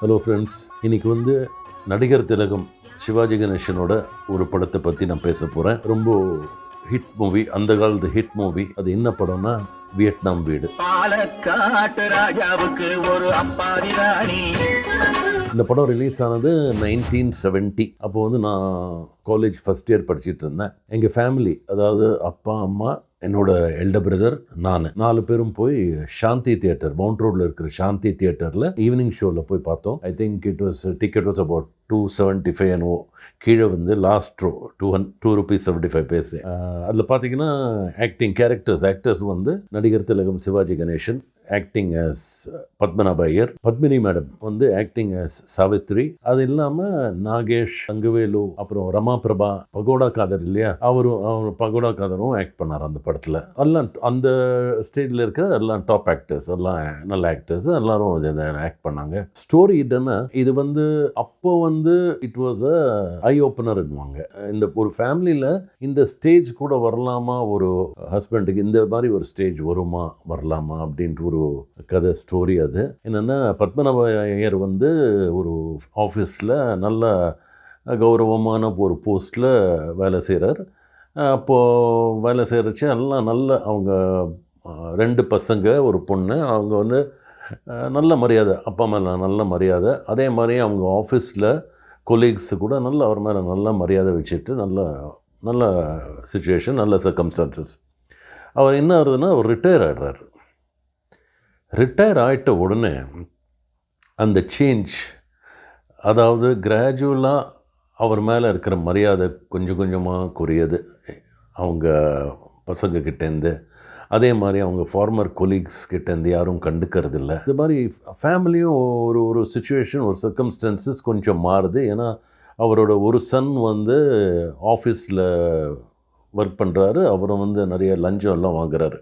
Hello friends இன்றைக்கி வந்து நடிகர் திலகம் சிவாஜி கணேசனோட ஒரு படத்தை பற்றி நான் பேச போகிறேன் ரொம்ப ஹிட் மூவி அந்த காலத்து ஹிட் மூவி அது என்ன படம்னா வியட்நாம் வீடு. பாலக்காட்டு ராஜாவுக்கு ஒரு அப்பாவி ராணி. இந்த படம் ரிலீஸ் ஆனது நைன்டீன் செவன்ட்டி அப்போ வந்து நான் காலேஜ் ஃபஸ்ட் இயர் படிச்சுட்டு இருந்தேன். எங்கள் ஃபேமிலி அதாவது அப்பா அம்மா என்னோட எல்டர் பிரதர் நான். நாலு பேரும் போய் சாந்தி தியேட்டர் மவுண்ட் ரோடில் இருக்கிற சாந்தி தியேட்டரில் ஈவினிங் ஷோவில் போய் பார்த்தோம். I think it was ticket was about two seventy five and கீழே வந்து லாஸ்ட் ரோ டூ ஹன் டூ ருபீஸ் செவன்ட்டி ஃபைவ் பேசு அதில் பார்த்தீங்கன்னா ஆக்டிங் கேரக்டர்ஸ் ஆக்டர்ஸ் வந்து நடிகர் திலகம் Sivaji Ganesan acting as Padmanabha Iyer Padmini madam வந்து ஆக்டிங் as சாவித்ரி அது இல்லாமல் நாகேஷ் தங்கவேலு அப்புறம் ரமா பிரபா பகோடா காதர் இல்லையா? அவரும் அவர் பகோடா காதரும் ஆக்ட் பண்ணார் அந்த படத்தில். எல்லாம் அந்த ஸ்டேஜில் இருக்கிற எல்லாம் டாப் ஆக்டர்ஸ் எல்லாம் நல்ல ஆக்டர்ஸ் எல்லாரும் இதை ஆக்ட் பண்ணாங்க. ஸ்டோரி என்னன்னா இது வந்து அப்போ வந்து இட் வாஸ் அ ஐ ஓப்பனர்னுவாங்க இந்த ஒரு ஃபேமிலியில் இந்த ஸ்டேஜ் கூட வரலாமா? ஒரு ஹஸ்பண்டுக்கு இந்த மாதிரி ஒரு ஸ்டேஜ் வருமா? வரலாமா? அப்படின்ட்டு ஒரு கதை ஸ்டோரி அது. என்னென்னா பத்மநாப ஐயர் வந்து ஒரு ஆஃபீஸில் நல்ல கௌரவமான ஒரு போஸ்ட்டில் வேலை செய்கிறார் அப்போது வேலை செய்கிறச்சு எல்லாம் நல்ல அவங்க ரெண்டு பசங்க ஒரு பொண்ணு அவங்க வந்து நல்ல மரியாதை அப்பா மேலே நல்ல மரியாதை. அதே மாதிரி அவங்க ஆஃபீஸில் கொலீக்ஸு கூட நல்ல அவர் மேலே நல்ல மரியாதை வச்சுட்டு நல்ல நல்ல சுச்சுவேஷன் நல்ல சர்க்கம்ஸ்டான்சஸ் அவர் என்ன ஆகுதுன்னா அவர் ரிட்டையர் ஆகிடுறாரு ரிட்டையர் ஆகிட்ட உடனே அந்த சேஞ்ச் அதாவது கிராஜுவலாக அவர் மேலே இருக்கிற மரியாதை கொஞ்சம் கொஞ்சமாக குறையுது. அவங்க பசங்கக்கிட்டேருந்து அதே மாதிரி அவங்க ஃபார்மர் கொலீக்ஸ் கிட்டேருந்து யாரும் கண்டுக்கிறது இல்லை இது மாதிரி ஃபேமிலியும் ஒரு ஒரு சுச்சுவேஷன் ஒரு சர்க்கம்ஸ்டன்சஸ் கொஞ்சம் மாறுது. ஏன்னா அவரோட ஒரு சன் வந்து ஆஃபீஸில் ஒர்க் பண்ணுறாரு அவரும் வந்து நிறைய லஞ்சம் எல்லாம் வாங்குறாரு.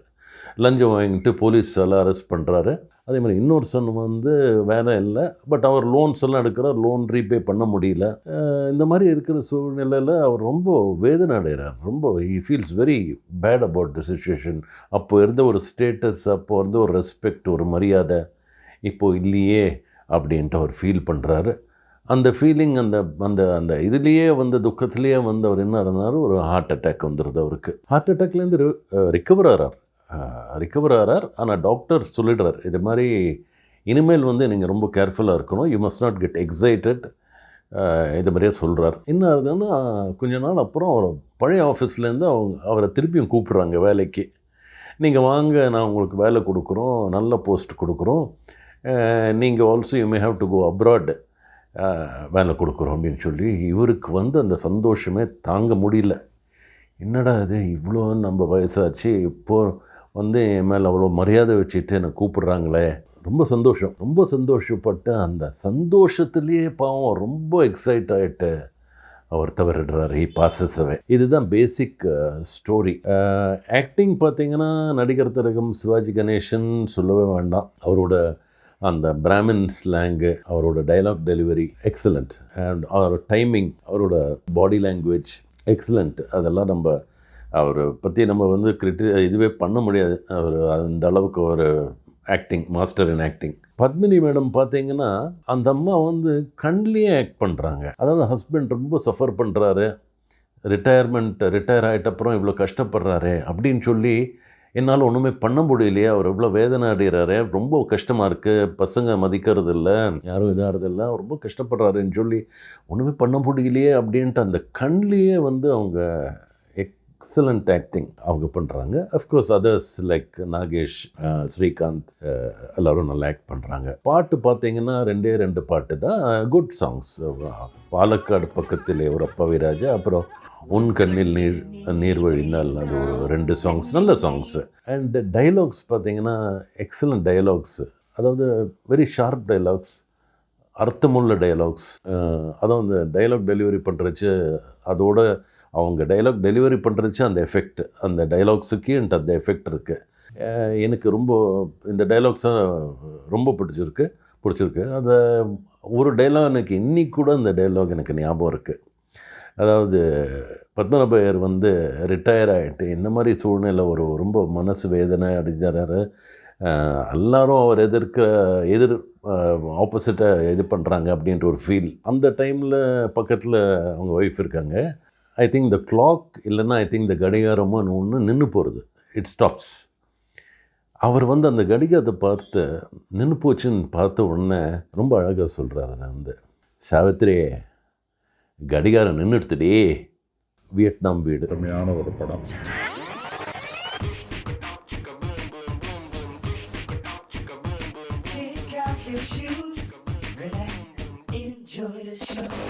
லஞ்சம் வாங்கிட்டு போலீஸ் எல்லாம் அரெஸ்ட் பண்ணுறாரு அதே மாதிரி இன்னொரு சன் வந்து வேலை இல்லை. பட் அவர் லோன்ஸ் எல்லாம் எடுக்கிறார். லோன் ரீபே பண்ண முடியல. இந்த மாதிரி இருக்கிற சூழ்நிலையில் அவர் ரொம்ப வேதனை அடைகிறார். ரொம்ப he feels very bad about the situation அப்போ இருந்த ஒரு ஸ்டேட்டஸ் அப்போ இருந்த ஒரு ரெஸ்பெக்ட் ஒரு மரியாதை இப்போது இல்லையே அப்படின்ட்டு அவர் ஃபீல் பண்ணுறாரு அந்த ஃபீலிங் அந்த அந்த அந்த இதுலேயே வந்து துக்கத்துலேயே வந்து அவர் என்ன இருந்தார் ஒரு ஹார்ட் அட்டாக் வந்துடுது அவருக்கு. ஹார்ட் அட்டாக்லேருந்து ரிக்கவர் ஆகிறார் ரிக்கவர் ஆகிறார் ஆனால் டாக்டர் சொல்லிடுறார் இது மாதிரி இனிமேல் வந்து நீங்கள் ரொம்ப கேர்ஃபுல்லாக இருக்கணும். You must not get excited இது மாதிரியே சொல்கிறார் என்ன ஆகுதுன்னா கொஞ்ச நாள் அப்புறம் அவர் பழைய ஆஃபீஸ்லேருந்து அவங்க அவரை திருப்பியும் கூப்பிட்றாங்க வேலைக்கு. நீங்கள் வாங்க நான் உங்களுக்கு வேலை கொடுக்குறோம் நல்ல போஸ்ட் கொடுக்குறோம். நீங்கள் also you may have to go abroad வேலை கொடுக்குறோம் அப்படின்னு சொல்லி இவருக்கு வந்து அந்த சந்தோஷமே தாங்க முடியல. என்னடா இது இவ்வளோ நம்ம வயசாச்சு இப்போ வந்து என் மேலே அவ்வளோ மரியாதை வச்சுட்டு என்னை கூப்பிடுறாங்களே. ரொம்ப சந்தோஷம். ரொம்ப சந்தோஷப்பட்டு அந்த சந்தோஷத்துலேயே பாவம் ரொம்ப எக்ஸைட் ஆகிட்டு அவர் தவறிடுறார். ஹி பாசஸவே இதுதான் பேசிக் ஸ்டோரி ஆக்டிங் பார்த்தீங்கன்னா நடிகர் திரகம் சிவாஜி கணேசன் சொல்லவே வேண்டாம். அவரோட அந்த பிராமின் ஸ்லாங்கு அவரோட டைலாக் டெலிவரி எக்ஸலண்ட் அண்ட் அவரோட டைமிங் அவரோட பாடி லாங்குவேஜ் எக்ஸலண்ட் அதெல்லாம் நம்ம அவரை பற்றி நம்ம வந்து கிரிட்டி இதுவே பண்ண முடியாது. அவர் அந்த அளவுக்கு ஒரு acting master in acting Padmini madam பார்த்தீங்கன்னா அந்த அம்மா வந்து கண்லேயே ஆக்ட் பண்ணுறாங்க அதாவது ஹஸ்பண்ட் ரொம்ப சஃபர் பண்ணுறாரு ரிட்டையர்மெண்ட் ரிட்டையர் ஆகிட்ட அப்புறம் இவ்வளோ கஷ்டப்படுறாரு அப்படின்னு சொல்லி என்னால் ஒன்றுமே பண்ண முடியலையே. அவர் எவ்வளோ வேதனை அடைகிறாரு ரொம்ப கஷ்டமாக இருக்குது பசங்க மதிக்கிறது இல்லை யாரும் இதாகிறது இல்லை அவர் ரொம்ப கஷ்டப்படுறாருன்னு சொல்லி ஒன்றுமே பண்ண முடியலையே அப்படின்ட்டு அந்த கண்லேயே வந்து அவங்க எக்ஸலண்ட் ஆக்டிங் அவங்க பண்ணுறாங்க of course others like Nagesh Srikanth எல்லோரும் நல்லா ஆக்ட் பண்ணுறாங்க பாட்டு பார்த்தீங்கன்னா ரெண்டே ரெண்டு பாட்டு தான். Uh, good songs uh, Palakkad பக்கத்திலே ஒரு அப்பவிராஜா அப்புறம் உன் கண்ணில் நீர் நீர் வழிந்தால் அது ஒரு ரெண்டு சாங்ஸ் நல்ல சாங்ஸு அண்ட் டைலாக்ஸ் பார்த்தீங்கன்னா எக்ஸலண்ட் டைலாக்ஸ் அதாவது வெரி ஷார்ப் டைலாக்ஸ் அர்த்தமுள்ள டைலாக்ஸ் uh, அதாவது அந்த டைலாக் டெலிவரி பண்ணுறச்சு அதோட அவங்க டைலாக் டெலிவரி பண்ணுறச்சு அந்த எஃபெக்ட் அந்த டைலாக்ஸுக்கு என்கிட்ட அந்த எஃபெக்ட் இருக்குது எனக்கு ரொம்ப இந்த டைலாக்ஸை ரொம்ப பிடிச்சிருக்கு பிடிச்சிருக்கு. அதை ஒரு டைலாக் எனக்கு இன்னைக்கு கூட அந்த டைலாக் எனக்கு ஞாபகம் இருக்குது அதாவது பத்மநாபையர் வந்து ரிட்டையர் ஆகிட்டு இந்த மாதிரி சூழ்நிலை ஒரு ரொம்ப மனசு வேதனை அடிச்சாரு எல்லாரும் அவர் எதிர்க்க எதிர் ஆப்போசிட்டை இது பண்ணுறாங்க அப்படின்ற ஒரு ஃபீல் அந்த டைமில் பக்கத்தில் அவங்க ஒய்ஃப் இருக்காங்க. ஐ திங்க் த கிளாக் இல்லைன்னா ஐ திங்க் த கடிகாரமும் ஒன்று நின்று போகிறது இட் ஸ்டாப்ஸ் அவர் வந்து அந்த கடிகாரத்தை பார்த்து நின்று போச்சுன்னு பார்த்த உடனே ரொம்ப அழகாக சொல்கிறார் அதை வந்து. சாவித்திரி கடிகாரம் நின்றுடுத்துடி வியட்நாம் வீடு. அருமையான ஒரு படம். Enjoy the show.